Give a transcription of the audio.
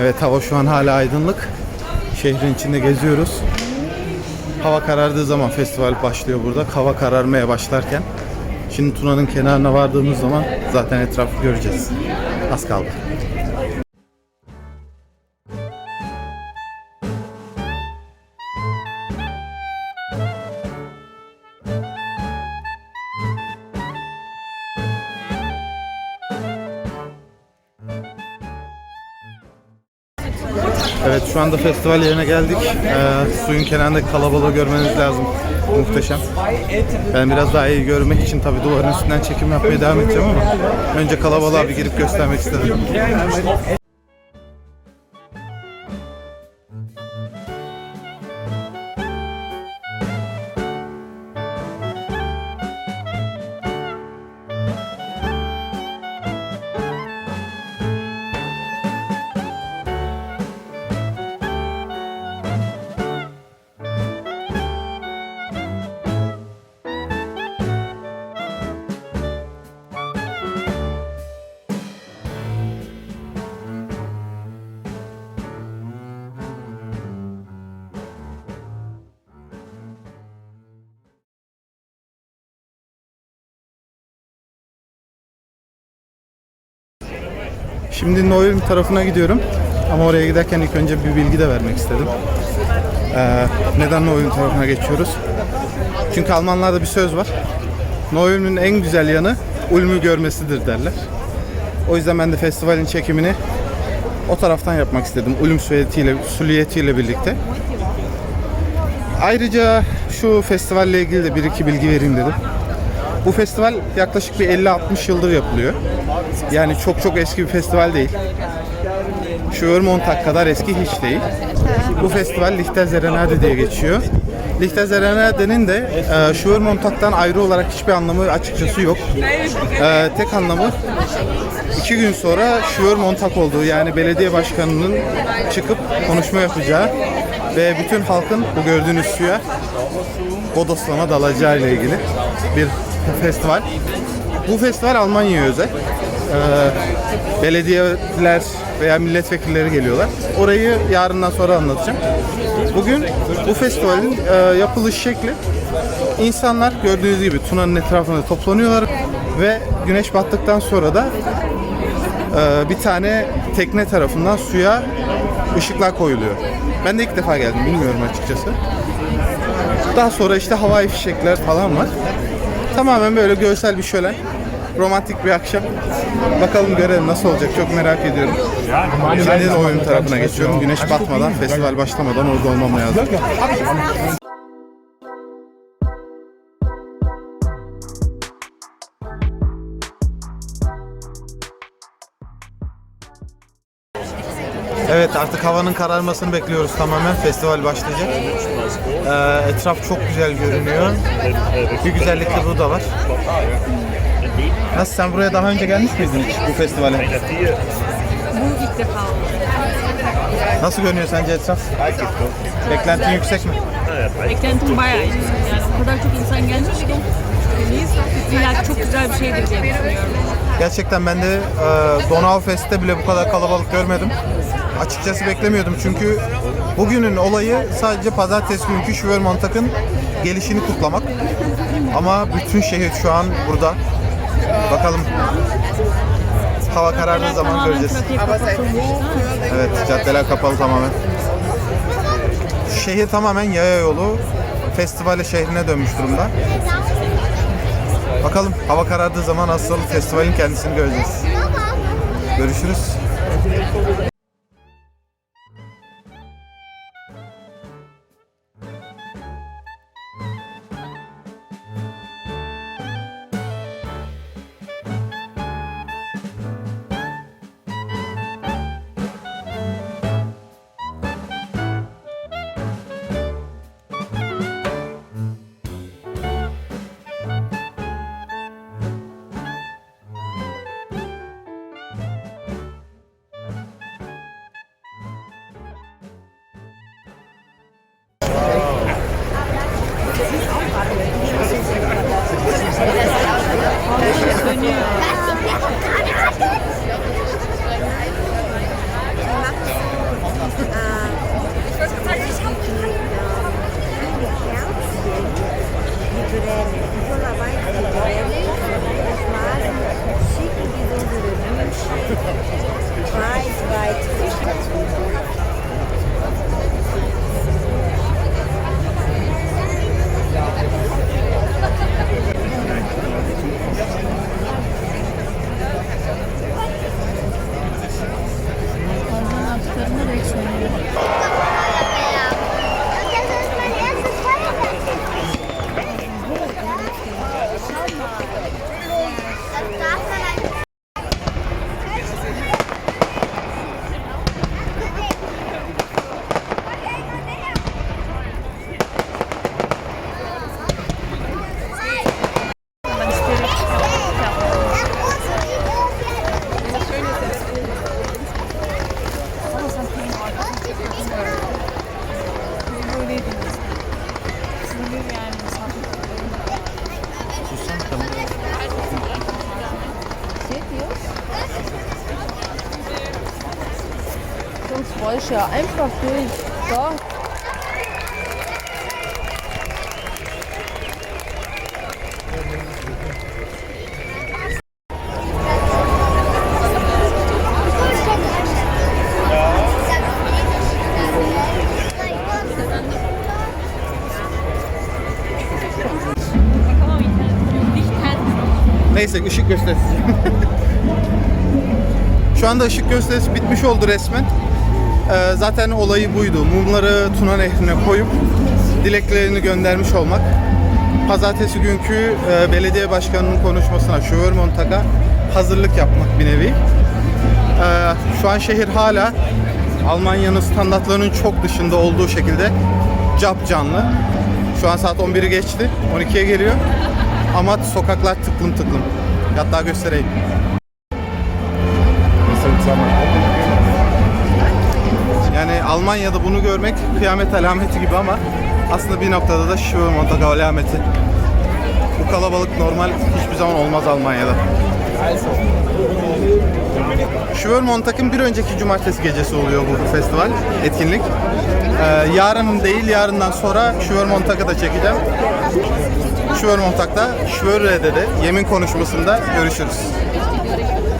Evet hava şu an hala aydınlık. Şehrin içinde geziyoruz. Hava karardığı zaman festival başlıyor burada. Hava kararmaya başlarken. Şimdi Tuna'nın kenarına vardığımız zaman zaten etrafı göreceğiz. Az kaldı. Evet şu anda festival yerine geldik. Ee, suyun kenarındaki kalabalığı görmeniz lazım. Muhteşem. Ben biraz daha iyi görmek için tabii duvarın üstünden çekim yapmaya devam edeceğim ama önce kalabalığa bir girip göstermek istedim. Şimdi Noel tarafına gidiyorum. Ama oraya giderken ilk önce bir bilgi de vermek istedim. Ee, neden Noel tarafına geçiyoruz? Çünkü Almanlarda bir söz var. Noel'ün en güzel yanı Ulm'ü görmesidir derler. O yüzden ben de festivalin çekimini o taraftan yapmak istedim. Ulm süliyetiyle, süliyetiyle birlikte. Ayrıca şu festivalle ilgili de bir iki bilgi vereyim dedim. Bu festival yaklaşık bir 50-60 yıldır yapılıyor. Yani çok çok eski bir festival değil. Schwermontag kadar eski hiç değil. Bu festival Lichterserenade diye geçiyor. Lichterserenade'nin de e, Schwermontag'dan ayrı olarak hiçbir anlamı açıkçası yok. E, tek anlamı iki gün sonra Schwermontag olduğu yani belediye başkanının çıkıp konuşma yapacağı ve bütün halkın bu gördüğünüz suya bodoslama dalacağı ile ilgili bir festival. Bu festival Almanya'ya özel. Ee, belediyeler veya milletvekilleri geliyorlar. Orayı yarından sonra anlatacağım. Bugün bu festivalin e, yapılış şekli insanlar gördüğünüz gibi Tuna'nın etrafında toplanıyorlar ve güneş battıktan sonra da e, bir tane tekne tarafından suya ışıklar koyuluyor. Ben de ilk defa geldim bilmiyorum açıkçası. Daha sonra işte havai fişekler falan var. Tamamen böyle görsel bir şölen. Romantik bir akşam. Bakalım görelim nasıl olacak çok merak ediyorum. Şimdi de oyun tarafına geçiyorum. Güneş batmadan, festival başlamadan orada olmam lazım. Evet artık havanın kararmasını bekliyoruz tamamen. Festival başlayacak. Ee, etraf çok güzel görünüyor. Bir güzellikle bu da var. Nasıl sen buraya daha önce gelmiş miydin hiç bu festivale? Bu ilk defa. Nasıl görünüyor sence etraf? Beklentin yüksek mi? Beklentim bayağı yüksek. Yani o kadar çok insan gelmiş ki ki çok güzel bir şeydir diye düşünüyorum. Gerçekten ben de e, Donaufest'te bile bu kadar kalabalık görmedim. Açıkçası beklemiyordum çünkü bugünün olayı sadece pazartesi günkü Schwermontag'ın gelişini kutlamak. Ama bütün şehir şu an burada. Bakalım hava karardığı zaman göreceğiz. Evet, caddeler kapalı tamamen. Şehir tamamen yaya yolu, festivale şehrine dönmüş durumda. Bakalım hava karardığı zaman asıl festivalin kendisini göreceğiz. Görüşürüz. Dönüyor. Bolsche. Einfach durch. So. Neyse ışık gösterisi. Şu anda ışık gösterisi bitmiş oldu resmen. Ee, zaten olayı buydu. Mumları Tuna Nehri'ne koyup dileklerini göndermiş olmak. Pazartesi günkü e, belediye başkanının konuşmasına, Schwermontag'a hazırlık yapmak bir nevi. Ee, şu an şehir hala Almanya'nın standartlarının çok dışında olduğu şekilde cap canlı. Şu an saat 11'i geçti. 12'ye geliyor. Ama sokaklar tıklım tıklım. Hatta göstereyim. Yani Almanya'da bunu görmek kıyamet alameti gibi ama aslında bir noktada da Schwermontag alameti. Bu kalabalık normal hiçbir zaman olmaz Almanya'da. Schwermontag'ın bir önceki cumartesi gecesi oluyor bu festival, etkinlik. Ee, yarın değil, yarından sonra Schwermontag'ı da çekeceğim. Schwermontag'da, Schwerre'de de yemin konuşmasında görüşürüz.